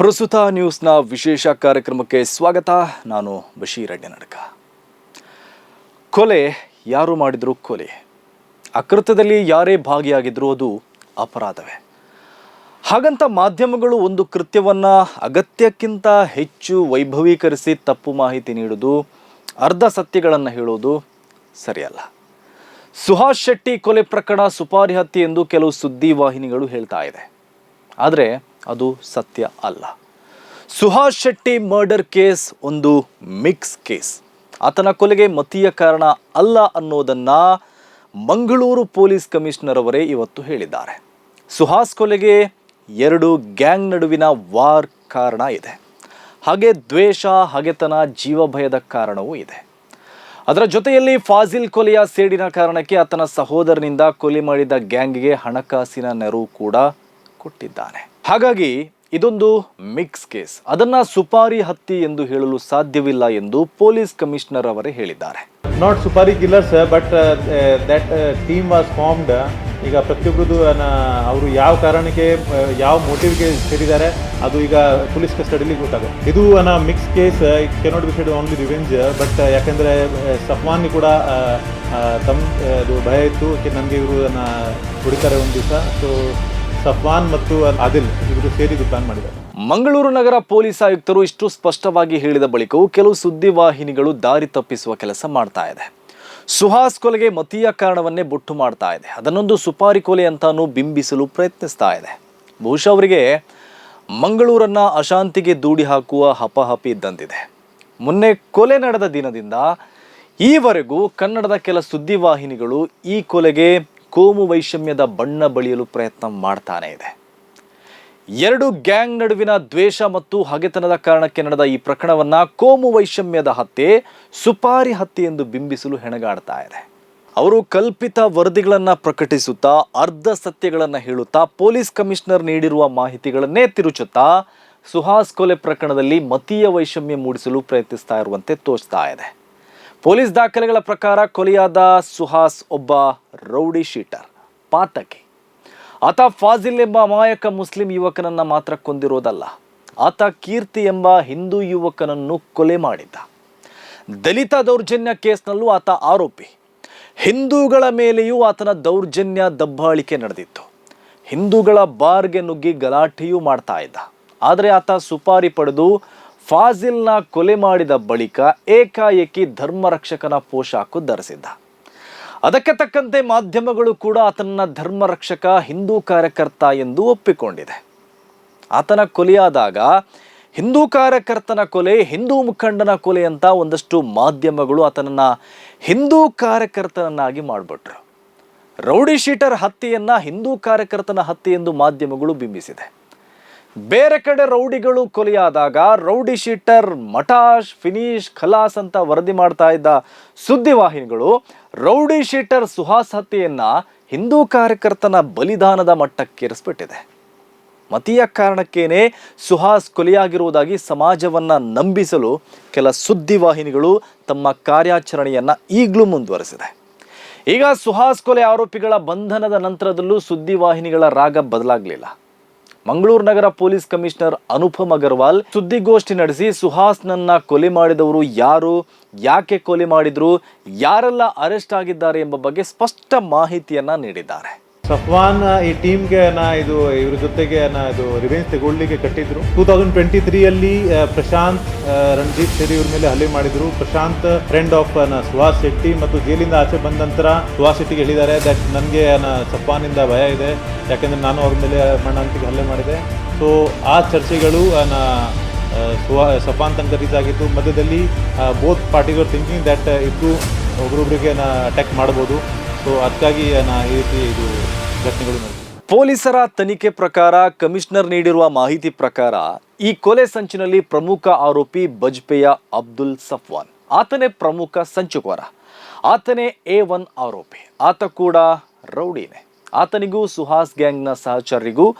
ಪ್ರಸ್ತುತ ನ್ಯೂಸ್ನ ವಿಶೇಷ ಕಾರ್ಯಕ್ರಮಕ್ಕೆ ಸ್ವಾಗತ. ನಾನು ಬಶೀರ್ ಅಡ್ಡನಡ್ಕ. ಕೊಲೆ ಯಾರು ಮಾಡಿದ್ರು ಕೊಲೆ. ಅಕೃತ್ಯದಲ್ಲಿ ಯಾರೇ ಭಾಗಿಯಾಗಿದ್ರು ಅದು ಅಪರಾಧವೇ. ಹಾಗಂತ ಮಾಧ್ಯಮಗಳು ಒಂದು ಕೃತ್ಯವನ್ನ ಅಗತ್ಯಕ್ಕಿಂತ ಹೆಚ್ಚು ವೈಭವೀಕರಿಸಿ ತಪ್ಪು ಮಾಹಿತಿ ನೀಡೋದು, ಅರ್ಧ ಸತ್ಯಗಳನ್ನು ಹೇಳೋದು ಸರಿಯಲ್ಲ. ಸುಹಾಸ್ ಶೆಟ್ಟಿ ಕೊಲೆ ಪ್ರಕರಣ ಸುಪಾರಿ ಹತ್ಯೆ ಎಂದು ಕೆಲವು ಸುದ್ದಿ ವಾಹಿನಿಗಳು ಹೇಳ್ತಾ ಇದೆ. ಆದರೆ ಅದು ಸತ್ಯ ಅಲ್ಲ. ಸುಹಾಸ್ ಶೆಟ್ಟಿ ಮರ್ಡರ್ ಕೇಸ್ ಒಂದು ಮಿಕ್ಸ್ ಕೇಸ್ ಆತನ ಕೊಲೆಗೆ ಮತೀಯ ಕಾರಣ ಅಲ್ಲ ಅನ್ನೋದನ್ನ ಮಂಗಳೂರು ಪೊಲೀಸ್ ಕಮಿಷನರ್ ಅವರೇ ಇವತ್ತು ಹೇಳಿದ್ದಾರೆ. ಸುಹಾಸ್ ಕೊಲೆಗೆ ಎರಡು ಗ್ಯಾಂಗ್ ನಡುವಿನ ವಾರ್ ಕಾರಣ ಇದೆ. ಹಾಗೆ ದ್ವೇಷ, ಹಗೆತನ, ಜೀವಭಯದ ಕಾರಣವೂ ಇದೆ. ಅದರ ಜೊತೆಯಲ್ಲಿ ಫಾಜಿಲ್ ಕೊಲೆಯ ಸೇಡಿನ ಕಾರಣಕ್ಕೆ ಆತನ ಸಹೋದರನಿಂದ ಕೊಲೆ ಮಾಡಿದ ಗ್ಯಾಂಗ್ಗೆ ಹಣಕಾಸಿನ ನೆರವು ಕೂಡ ಕೊಟ್ಟಿದ್ದಾನೆ. ಹಾಗಾಗಿ ಇದೊಂದು ಮಿಕ್ಸ್ ಕೇಸ್ ಅದನ್ನ ಸುಪಾರಿ ಹತ್ತಿ ಎಂದು ಹೇಳಲು ಸಾಧ್ಯವಿಲ್ಲ ಎಂದು ಪೊಲೀಸ್ ಕಮಿಷನರ್ ಅವರೇ ಹೇಳಿದ್ದಾರೆ. Not supari killers but that team was formed ಈಗ ಪ್ರತಿಯೊಬ್ಬರದು ಅವರು ಯಾವ ಕಾರಣಕ್ಕೆ ಯಾವ ಮೋಟಿವ್ಗೆ ಸೇರಿದ್ದಾರೆ ಅದು ಈಗ ಪೊಲೀಸ್ ಕಸ್ಟಡಿಲಿ ಗೊತ್ತಾಗುತ್ತೆ. ಇದು ಅನ್ನ mix case cannot be said only revenge but ಯಾಕೆಂದರೆ ಸಫ್ವಾನ್ ಕೂಡ ಆ, ಆ, ತಮ್ಮ ಅದು ಭಯ ಇತ್ತು. ನನಗೆ ಇವರು ಹೊಡಿತಾರೆ ಒಂದು ದಿವಸ. ಸೊ ಸಫ್ವಾನ್ ಮತ್ತು ಆದಿಲ್ ಇವರು ಸೇರಿದು ಪ್ಲಾನ್ ಮಾಡಿದ್ದಾರೆ. ಮಂಗಳೂರು ನಗರ ಪೊಲೀಸ್ ಆಯುಕ್ತರು ಇಷ್ಟು ಸ್ಪಷ್ಟವಾಗಿ ಹೇಳಿದ ಬಳಿಕವೂ ಕೆಲವು ಸುದ್ದಿವಾಹಿನಿಗಳು ದಾರಿ ತಪ್ಪಿಸುವ ಕೆಲಸ ಮಾಡ್ತಾ ಇದೆ. ಸುಹಾಸ್ ಕೊಲೆಗೆ ಮತೀಯ ಕಾರಣವನ್ನೇ ಬೊಟ್ಟು ಮಾಡ್ತಾ ಇದೆ. ಅದನ್ನೊಂದು ಸುಪಾರಿ ಕೊಲೆ ಅಂತಾನು ಬಿಂಬಿಸಲು ಪ್ರಯತ್ನಿಸ್ತಾ ಇದೆ. ಬಹುಶಃ ಅವರಿಗೆ ಮಂಗಳೂರನ್ನ ಅಶಾಂತಿಗೆ ದೂಡಿ ಹಾಕುವ ಹಪಹಪಿ ಇದ್ದಂತಿದೆ ಮೊನ್ನೆ ಕೊಲೆ ನಡೆದ ದಿನದಿಂದ ಈವರೆಗೂ ಕನ್ನಡದ ಕೆಲ ಸುದ್ದಿವಾಹಿನಿಗಳು ಈ ಕೊಲೆಗೆ ಕೋಮು ವೈಷಮ್ಯದ ಬಣ್ಣ ಬಳಿಯಲು ಪ್ರಯತ್ನ ಮಾಡ್ತಾನೆ ಇದೆ. ಎರಡು ಗ್ಯಾಂಗ್ ನಡುವಿನ ದ್ವೇಷ ಮತ್ತು ಹಗೆತನದ ಕಾರಣಕ್ಕೆ ನಡೆದ ಈ ಪ್ರಕರಣವನ್ನ ಕೋಮು ವೈಷಮ್ಯದ ಹತ್ಯೆ, ಸುಪಾರಿ ಹತ್ಯೆ ಎಂದು ಬಿಂಬಿಸಲು ಹೆಣಗಾಡ್ತಾ ಇದೆ. ಅವರು ಕಲ್ಪಿತ ವರದಿಗಳನ್ನು ಪ್ರಕಟಿಸುತ್ತಾ, ಅರ್ಧ ಸತ್ಯಗಳನ್ನು ಹೇಳುತ್ತಾ, ಪೊಲೀಸ್ ಕಮಿಷನರ್ ನೀಡಿರುವ ಮಾಹಿತಿಗಳನ್ನೇ ತಿರುಚುತ್ತಾ, ಸುಹಾಸ್ ಕೊಲೆ ಪ್ರಕರಣದಲ್ಲಿ ಮತೀಯ ವೈಷಮ್ಯ ಮೂಡಿಸಲು ಪ್ರಯತ್ನಿಸ್ತಾ ಇರುವಂತೆ ತೋಚ್ತಾ ಇದೆ. ಪೊಲೀಸ್ ದಾಖಲೆಗಳ ಪ್ರಕಾರ ಕೊಲೆಯಾದ ಸುಹಾಸ್ ಒಬ್ಬ ರೌಡಿ ಶೀಟರ್. ಪಾತಕಿ ಆತ ಫಾಜಿಲ್ ಎಂಬ ಅಮಾಯಕ ಮುಸ್ಲಿಂ ಯುವಕನನ್ನ ಮಾತ್ರ ಕೊಂದಿರೋದಲ್ಲ. ಆತ ಕೀರ್ತಿ ಎಂಬ ಹಿಂದೂ ಯುವಕನನ್ನು ಕೊಲೆ ಮಾಡಿದ್ದ. ದಲಿತ ದೌರ್ಜನ್ಯ ಕೇಸ್ನಲ್ಲೂ ಆತ ಆರೋಪಿ. ಹಿಂದೂಗಳ ಮೇಲೆಯೂ ಆತನ ದೌರ್ಜನ್ಯ ದಬ್ಬಾಳಿಕೆ ನಡೆದಿತ್ತು. ಹಿಂದೂಗಳ ಬಾರ್ಗೆ ನುಗ್ಗಿ ಗಲಾಟೆಯೂ ಮಾಡ್ತಾ ಇದ್ದ. ಆದರೆ ಆತ ಸುಪಾರಿ ಪಡೆದು ಫಾಜಿಲ್ನ ಕೊಲೆ ಮಾಡಿದ ಬಳಿಕ ಏಕಾಏಕಿ ಧರ್ಮರಕ್ಷಕನ ಪೋಷಾಕು ಧರಿಸಿದ್ದ. ಅದಕ್ಕೆ ತಕ್ಕಂತೆ ಮಾಧ್ಯಮಗಳು ಕೂಡ ಆತನ ಧರ್ಮರಕ್ಷಕ, ಹಿಂದೂ ಕಾರ್ಯಕರ್ತ ಎಂದು ಒಪ್ಪಿಕೊಂಡಿದೆ. ಆತನ ಕೊಲೆಯಾದಾಗ ಹಿಂದೂ ಕಾರ್ಯಕರ್ತನ ಕೊಲೆ, ಹಿಂದೂ ಮುಖಂಡನ ಕೊಲೆ ಅಂತ ಒಂದಷ್ಟು ಮಾಧ್ಯಮಗಳು ಆತನನ್ನು ಹಿಂದೂ ಕಾರ್ಯಕರ್ತನನ್ನಾಗಿ ಮಾಡಿಬಿಟ್ರು. ರೌಡಿ ಶೀಟರ್ ಹತ್ಯೆಯನ್ನು ಹಿಂದೂ ಕಾರ್ಯಕರ್ತನ ಹತ್ಯೆ ಎಂದು ಮಾಧ್ಯಮಗಳು ಬಿಂಬಿಸಿದೆ. ಬೇರೆ ಕಡೆ ರೌಡಿಗಳು ಕೊಲೆಯಾದಾಗ ರೌಡಿ ಶೀಟರ್, ಮಟಾಶ್, ಫಿನಿಶ್, ಖಲಾಸ್ ಅಂತ ವರದಿ ಮಾಡ್ತಾ ಇದ್ದ ಸುದ್ದಿವಾಹಿನಿಗಳು ರೌಡಿ ಶೀಟರ್ ಸುಹಾಸ್ ಹತ್ಯೆಯನ್ನ ಹಿಂದೂ ಕಾರ್ಯಕರ್ತನ ಬಲಿದಾನದ ಮಟ್ಟಕ್ಕೇರಿಸ್ಬಿಟ್ಟಿದೆ ಮತೀಯ ಕಾರಣಕ್ಕೇನೆ ಸುಹಾಸ್ ಕೊಲೆಯಾಗಿರುವುದಾಗಿ ಸಮಾಜವನ್ನ ನಂಬಿಸಲು ಕೆಲ ಸುದ್ದಿವಾಹಿನಿಗಳು ತಮ್ಮ ಕಾರ್ಯಾಚರಣೆಯನ್ನ ಈಗಲೂ ಮುಂದುವರೆಸಿದೆ. ಈಗ ಸುಹಾಸ್ ಕೊಲೆ ಆರೋಪಿಗಳ ಬಂಧನದ ನಂತರದಲ್ಲೂ ಸುದ್ದಿವಾಹಿನಿಗಳ ರಾಗ ಬದಲಾಗಲಿಲ್ಲ. ಮಂಗಳೂರು ನಗರ ಪೊಲೀಸ್ ಕಮಿಷನರ್ ಅನುಪಮ್ ಅಗರ್ವಾಲ್ ಸುದ್ದಿಗೋಷ್ಠಿ ನಡೆಸಿ ಸುಹಾಸ್ನನ್ನ ಕೊಲೆ ಮಾಡಿದವರು ಯಾರು, ಯಾಕೆ ಕೊಲೆ ಮಾಡಿದ್ರು, ಯಾರೆಲ್ಲ ಅರೆಸ್ಟ್ ಆಗಿದ್ದಾರೆ ಎಂಬ ಬಗ್ಗೆ ಸ್ಪಷ್ಟ ಮಾಹಿತಿಯನ್ನ ನೀಡಿದ್ದಾರೆ. ಸಫ್ವಾನ್ ಈ ಟೀಮ್ಗೆ ನಾ ಇದು, ಇವ್ರ ಜೊತೆಗೆ ನಾ ಇದು ರಿವೆಂಜ್ ತಗೊಳ್ಳಿಕ್ಕೆ ಕಟ್ಟಿದ್ರು. ಟೂ ತೌಸಂಡ್ ಟ್ವೆಂಟಿ ತ್ರೀಯಲ್ಲಿ ಪ್ರಶಾಂತ್ ರಣಜಿತ್ ಶೆಟ್ಟಿ ಇವ್ರ ಮೇಲೆ ಹಲ್ಲೆ ಮಾಡಿದ್ರು. ಪ್ರಶಾಂತ್ ಫ್ರೆಂಡ್ ಆಫ್ ಸುಹಾಸ್ ಶೆಟ್ಟಿ ಮತ್ತು ಜೈಲಿಂದ ಆಚೆ ಬಂದ ನಂತರ ಸುಹಾಸ್ ಶೆಟ್ಟಿಗೆ ಹೇಳಿದ್ದಾರೆ ದಟ್ ನನಗೆ ಸಫ್ವಾನಿಂದ ಭಯ ಇದೆ. ಯಾಕೆಂದ್ರೆ ನಾನು ಅವ್ರ ಮೇಲೆ ಮಣ್ಣಂತಿಗೆ ಹಲ್ಲೆ ಮಾಡಿದೆ. ಸೊ ಆ ಚರ್ಚೆಗಳು ನಾ ಸಫಾನ್ ತನಕ ರೀಚ್ ಆಗಿತ್ತು ಮಧ್ಯದಲ್ಲಿ ಬೋತ್ ಪಾರ್ಟಿಗಳು ಥಿಂಕಿಂಗ್ ದಟ್ ಇಬ್ಬರು ಒಬ್ರೊಬ್ರಿಗೆ ನಾ ಅಟ್ಯಾಕ್ ಮಾಡ್ಬೋದು. ಸೊ ಅದಕ್ಕಾಗಿ ನಾ ಈ ರೀತಿ ಇದು ಘಟನೆಗಳು ಪೊಲೀಸರ ತನಿಖೆ ಪ್ರಕಾರ ಕಮಿಷನರ್ ನೀಡಿರುವ ಮಾಹಿತಿ ಪ್ರಕಾರ ಈ ಕೊಲೆ ಸಂಚಿನಲ್ಲಿ ಪ್ರಮುಖ ಆರೋಪಿ ಬಜ್ಪೇಯ ಅಬ್ದುಲ್ ಸಫ್ವಾನ್. ಆತನೇ ಪ್ರಮುಖ ಸಂಚುಕೋರ. ಆತನೇ ಎ ಒನ್ ಆರೋಪಿ. ಆತ ಕೂಡ ರೌಡಿನೇ. ಆತನಿಗೂ ಸುಹಾಸ್ ಗ್ಯಾಂಗ್ನ ಸಹಚರರಿಗೂ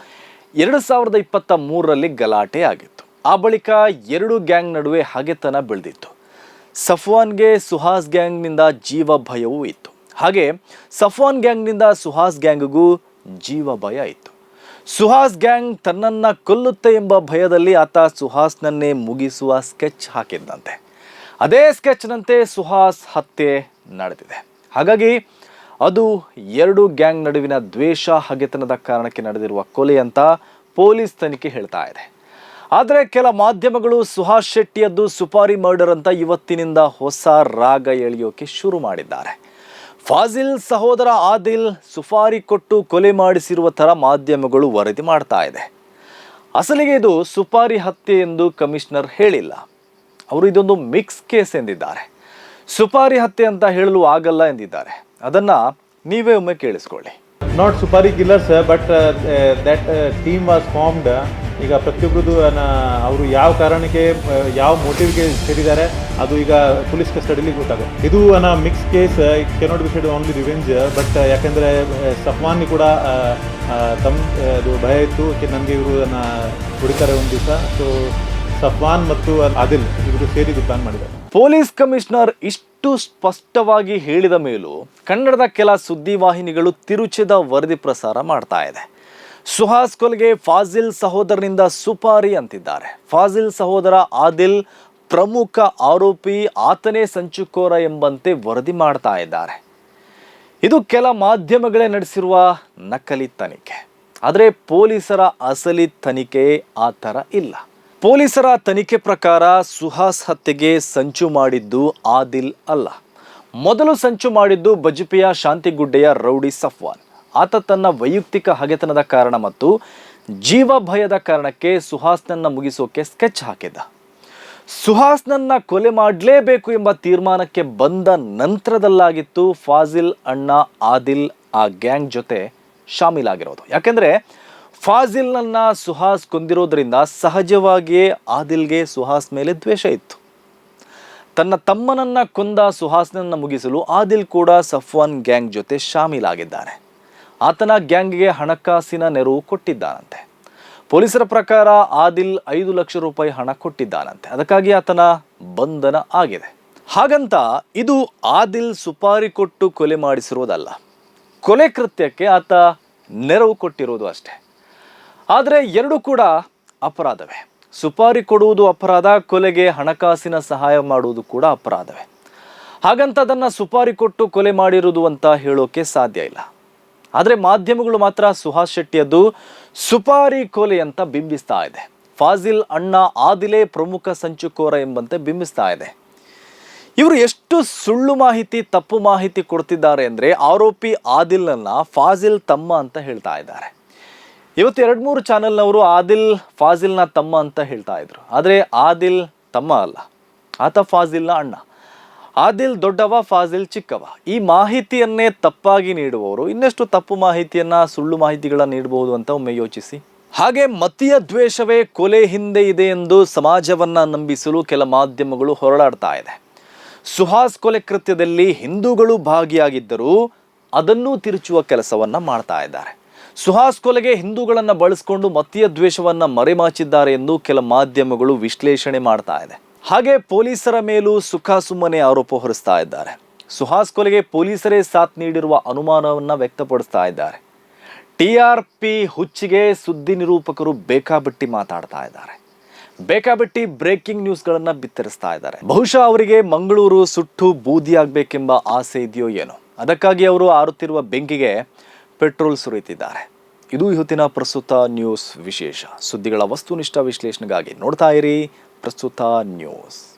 ಎರಡು ಸಾವಿರದ ಇಪ್ಪತ್ತ ಮೂರರಲ್ಲಿ ಗಲಾಟೆ ಆಗಿತ್ತು. ಆ ಬಳಿಕ ಎರಡು ಗ್ಯಾಂಗ್ ನಡುವೆ ಹಗೆತನ ಬೆಳೆದಿತ್ತು. ಸಫ್ವಾನ್ಗೆ ಸುಹಾಸ್ ಗ್ಯಾಂಗ್ನಿಂದ ಜೀವ ಭಯವೂ ಇತ್ತು. ಹಾಗೆ ಸಫಾನ್ ಗ್ಯಾಂಗ್ನಿಂದ ಸುಹಾಸ್ ಗ್ಯಾಂಗ್ಗೂ ಜೀವ ಭಯ ಇತ್ತು. ಸುಹಾಸ್ ಗ್ಯಾಂಗ್ ತನ್ನನ್ನ ಕೊಲ್ಲುತ್ತೆ ಎಂಬ ಭಯದಲ್ಲಿ ಆತ ಸುಹಾಸ್ನನ್ನೇ ಮುಗಿಸುವ ಸ್ಕೆಚ್ ಹಾಕಿದ್ದಂತೆ. ಅದೇ ಸ್ಕೆಚ್ನಂತೆ ಸುಹಾಸ್ ಹತ್ಯೆ ನಡೆದಿದೆ. ಹಾಗಾಗಿ ಅದು ಎರಡು ಗ್ಯಾಂಗ್ ನಡುವಿನ ದ್ವೇಷ ಹಗೆತನದ ಕಾರಣಕ್ಕೆ ನಡೆದಿರುವ ಕೊಲೆ ಅಂತ ಪೊಲೀಸ್ ತನಿಖೆ ಹೇಳ್ತಾ ಇದೆ. ಆದರೆ ಕೆಲ ಮಾಧ್ಯಮಗಳು ಸುಹಾಸ್ ಶೆಟ್ಟಿಯದ್ದು ಸುಪಾರಿ ಮರ್ಡರ್ ಅಂತ ಇವತ್ತಿನಿಂದ ಹೊಸ ರಾಗ ಎಳೆಯೋಕೆ ಶುರು ಮಾಡಿದ್ದಾರೆ. ಫಾಜಿಲ್ ಸಹೋದರ ಆದಿಲ್ ಸುಫಾರಿ ಕೊಟ್ಟು ಕೊಲೆ ಮಾಡಿಸಿರುವ ಥರ ಮಾಧ್ಯಮಗಳು ವರದಿ ಮಾಡ್ತಾ ಇದೆ. ಅಸಲಿಗೆ ಇದು ಸುಪಾರಿ ಹತ್ಯೆ ಎಂದು ಕಮಿಷನರ್ ಹೇಳಿಲ್ಲ. ಅವರು ಇದೊಂದು ಮಿಕ್ಸ್ ಕೇಸ್ ಎಂದಿದ್ದಾರೆ. ಸುಪಾರಿ ಹತ್ಯೆ ಅಂತ ಹೇಳಲು ಆಗಲ್ಲ ಎಂದಿದ್ದಾರೆ. ಅದನ್ನು ನೀವೇ ಒಮ್ಮೆ ಕೇಳಿಸ್ಕೊಳ್ಳಿ. Not supari killers but that team was formed ಈಗ ಪ್ರತಿಯೊಬ್ಬರದು ಅವರು ಯಾವ ಕಾರಣಕ್ಕೆ ಯಾವ ಮೋಟಿವ್ಗೆ ಸೇರಿದ್ದಾರೆ, ಅದು ಈಗ ಪೊಲೀಸ್ ಕಸ್ಟಡಿಲಿ ಗೊತ್ತಾಗುತ್ತೆ. ಇದು ಅನ್ನ mix case cannot be said only revenge but ಯಾಕೆಂದರೆ ಸಫ್ವಾನ್ಗೆ ಕೂಡ ತಮ್ಮ ಅದು ಭಯ ಇತ್ತು ನನಗೆ ಇವರು ಅನ್ನ ಹೊಡಿತಾರೆ ಒಂದು ದಿವಸ. ಸೊ ಸಫ್ವಾನ್ ಮತ್ತು ಆದಿಲ್ ಇವರು ಸೇರಿ ಪ್ಲಾನ್ ಮಾಡಿದ್ದಾರೆ. ಪೊಲೀಸ್ ಕಮಿಷನರ್ ಇಷ್ಟು ಸ್ಪಷ್ಟವಾಗಿ ಹೇಳಿದ ಮೇಲೂ ಕನ್ನಡದ ಕೆಲ ಸುದ್ದಿವಾಹಿನಿಗಳು ತಿರುಚಿದ ವರದಿ ಪ್ರಸಾರ ಮಾಡ್ತಾ ಇದೆ. ಸುಹಾಸ್ ಕೊಲ್ಗೆ ಫಾಜಿಲ್ ಸಹೋದರನಿಂದ ಸುಪಾರಿ ಅಂತಿದ್ದಾರೆ. ಫಾಜಿಲ್ ಸಹೋದರ ಆದಿಲ್ ಪ್ರಮುಖ ಆರೋಪಿ ಆತನೇ ಸಂಚುಕೋರ ಎಂಬಂತೆ ವರದಿ ಮಾಡ್ತಾ ಇದ್ದಾರೆ. ಇದು ಕೆಲ ಮಾಧ್ಯಮಗಳೇ ನಡೆಸಿರುವ ನಕಲಿ ತನಿಖೆ. ಆದರೆ ಪೊಲೀಸರ ಅಸಲಿ ತನಿಖೆ ಆ ಥರ ಇಲ್ಲ. ಪೊಲೀಸರ ತನಿಖೆ ಪ್ರಕಾರ ಸುಹಾಸ್ ಹತ್ಯೆಗೆ ಸಂಚು ಮಾಡಿದ್ದು ಆದಿಲ್ ಅಲ್ಲ. ಮೊದಲು ಸಂಚು ಮಾಡಿದ್ದು ಬಜಪೆಯ ಶಾಂತಿಗುಡ್ಡೆಯ ರೌಡಿ ಸಫ್ವಾನ್. ಆತ ತನ್ನ ವೈಯಕ್ತಿಕ ಹಗೆತನದ ಕಾರಣ ಮತ್ತು ಜೀವ ಭಯದ ಕಾರಣಕ್ಕೆ ಸುಹಾಸ್ನನ್ನ ಮುಗಿಸೋಕೆ ಸ್ಕೆಚ್ ಹಾಕಿದ್ದ. ಸುಹಾಸ್ನನ್ನ ಕೊಲೆ ಮಾಡಲೇಬೇಕು ಎಂಬ ತೀರ್ಮಾನಕ್ಕೆ ಬಂದ ನಂತರದಲ್ಲಾಗಿತ್ತು ಫಾಜಿಲ್ ಅಣ್ಣ ಆದಿಲ್ ಆ ಗ್ಯಾಂಗ್ ಜೊತೆ ಶಾಮೀಲಾಗಿರೋದು. ಯಾಕೆಂದ್ರೆ ಫಾಜಿಲ್ನನ್ನ ಸುಹಾಸ್ ಕೊಂದಿರೋದ್ರಿಂದ ಸಹಜವಾಗಿಯೇ ಆದಿಲ್ಗೆ ಸುಹಾಸ್ ಮೇಲೆ ದ್ವೇಷ ಇತ್ತು. ತನ್ನ ತಮ್ಮನನ್ನ ಕೊಂದ ಸುಹಾಸ್ನನ್ನ ಮುಗಿಸಲು ಆದಿಲ್ ಕೂಡ ಸಫ್ವಾನ್ ಗ್ಯಾಂಗ್ ಜೊತೆ ಶಾಮೀಲಾಗಿದ್ದಾನೆ. ಆತನ ಗ್ಯಾಂಗ್ಗೆ ಹಣಕಾಸಿನ ನೆರವು ಕೊಟ್ಟಿದ್ದಾನಂತೆ. ಪೊಲೀಸರ ಪ್ರಕಾರ ಆದಿಲ್ ಐದು ಲಕ್ಷ ರೂಪಾಯಿ ಹಣ ಕೊಟ್ಟಿದ್ದಾನಂತೆ. ಅದಕ್ಕಾಗಿ ಆತನ ಬಂಧನ ಆಗಿದೆ. ಹಾಗಂತ ಇದು ಆದಿಲ್ ಸುಪಾರಿ ಕೊಟ್ಟು ಕೊಲೆ ಮಾಡಿಸಿರೋದಲ್ಲ. ಕೊಲೆ ಕೃತ್ಯಕ್ಕೆ ಆತ ನೆರವು ಕೊಟ್ಟಿರೋದು ಅಷ್ಟೇ. ಆದರೆ ಎರಡೂ ಕೂಡ ಅಪರಾಧವೇ. ಸುಪಾರಿ ಕೊಡುವುದು ಅಪರಾಧ, ಕೊಲೆಗೆ ಹಣಕಾಸಿನ ಸಹಾಯ ಮಾಡುವುದು ಕೂಡ ಅಪರಾಧವೇ. ಹಾಗಂತ ಅದನ್ನು ಸುಪಾರಿ ಕೊಟ್ಟು ಕೊಲೆ ಮಾಡಿರುವುದು ಅಂತ ಹೇಳೋಕೆ ಸಾಧ್ಯ ಇಲ್ಲ. ಆದರೆ ಮಾಧ್ಯಮಗಳು ಮಾತ್ರ ಸುಹಾಸ್ ಶೆಟ್ಟಿಯದ್ದು ಸುಪಾರಿ ಕೊಲೆ ಅಂತ ಬಿಂಬಿಸ್ತಾ ಇದೆ. ಫಾಜಿಲ್ ಅಣ್ಣ ಆದಿಲೇ ಪ್ರಮುಖ ಸಂಚುಕೋರ ಎಂಬಂತೆ ಬಿಂಬಿಸ್ತಾ ಇದೆ. ಇವರು ಎಷ್ಟು ಸುಳ್ಳು ಮಾಹಿತಿ, ತಪ್ಪು ಮಾಹಿತಿ ಕೊಡ್ತಿದ್ದಾರೆ ಅಂದರೆ ಆರೋಪಿ ಆದಿಲ್ನನ್ನ ಫಾಜಿಲ್ ತಮ್ಮ ಅಂತ ಹೇಳ್ತಾ ಇದ್ದಾರೆ. ಇವತ್ತು ಎರಡು ಮೂರು ಚಾನೆಲ್ನವರು ಆದಿಲ್, ಫಾಜಿಲ್ನ ತಮ್ಮ ಅಂತ ಹೇಳ್ತಾ ಇದ್ರು. ಆದರೆ ಆದಿಲ್ ತಮ್ಮ ಅಲ್ಲ. ಆತ ಫಾಜಿಲ್ನ ಅಣ್ಣ. ಆದಿಲ್ ದೊಡ್ಡವ, ಫಾಜಿಲ್ ಚಿಕ್ಕವ. ಈ ಮಾಹಿತಿಯನ್ನೇ ತಪ್ಪಾಗಿ ನೀಡುವವರು ಇನ್ನಷ್ಟು ತಪ್ಪು ಮಾಹಿತಿಯನ್ನ, ಸುಳ್ಳು ಮಾಹಿತಿಗಳನ್ನು ನೀಡಬಹುದು ಅಂತ ಒಮ್ಮೆ ಯೋಚಿಸಿ. ಹಾಗೆ ಮತೀಯ ದ್ವೇಷವೇ ಕೊಲೆ ಹಿಂದೆ ಇದೆ ಎಂದು ಸಮಾಜವನ್ನ ನಂಬಿಸಲು ಕೆಲ ಮಾಧ್ಯಮಗಳು ಹೊರಳಾಡ್ತಾ ಇದೆ. ಸುಹಾಸ್ ಕೊಲೆ ಕೃತ್ಯದಲ್ಲಿ ಹಿಂದೂಗಳು ಭಾಗಿಯಾಗಿದ್ದರೂ ಅದನ್ನೂ ತಿರುಚುವ ಕೆಲಸವನ್ನ ಮಾಡ್ತಾ ಇದ್ದಾರೆ. ಸುಹಾಸ್ ಕೊಲೆಗೆ ಹಿಂದೂಗಳನ್ನು ಬಳಸಿಕೊಂಡು ಮತೀಯ ದ್ವೇಷವನ್ನು ಮರೆಮಾಚಿದ್ದಾರೆ ಎಂದು ಕೆಲ ಮಾಧ್ಯಮಗಳು ವಿಶ್ಲೇಷಣೆ ಮಾಡ್ತಾ ಇದೆ. ಹಾಗೆ ಪೊಲೀಸರ ಮೇಲೂ ಸುಖ ಸುಮ್ಮನೆ ಆರೋಪ ಹೊರಿಸ್ತಾ ಇದ್ದಾರೆ. ಸುಹಾಸ್ ಕೊಲೆಗೆ ಪೊಲೀಸರೇ ಸಾಥ್ ನೀಡಿರುವ ಅನುಮಾನವನ್ನು ವ್ಯಕ್ತಪಡಿಸ್ತಾ ಇದ್ದಾರೆ. ಟಿ ಆರ್ ಪಿ ಹುಚ್ಚಿಗೆ ಸುದ್ದಿ ನಿರೂಪಕರು ಬೇಕಾಬಿಟ್ಟಿ ಮಾತಾಡ್ತಾ ಇದ್ದಾರೆ. ಬೇಕಾಬಿಟ್ಟಿ ಬ್ರೇಕಿಂಗ್ ನ್ಯೂಸ್ಗಳನ್ನು ಬಿತ್ತರಿಸ್ತಾ ಇದ್ದಾರೆ. ಬಹುಶಃ ಅವರಿಗೆ ಮಂಗಳೂರು ಸುಟ್ಟು ಬೂದಿಯಾಗಬೇಕೆಂಬ ಆಸೆ ಇದೆಯೋ ಏನೋ. ಅದಕ್ಕಾಗಿ ಅವರು ಆರುತ್ತಿರುವ ಬೆಂಕಿಗೆ ಪೆಟ್ರೋಲ್ ಸುರಿಯುತ್ತಿದ್ದಾರೆ. ಇದು ಇವತ್ತಿನ ಪ್ರಸ್ತುತ ನ್ಯೂಸ್ ವಿಶೇಷ. ಸುದ್ದಿಗಳ ವಸ್ತುನಿಷ್ಠ ವಿಶ್ಲೇಷಣೆಗಾಗಿ ನೋಡ್ತಾ ಇರಿ ಪ್ರಸ್ತುತ ನ್ಯೂಸ್.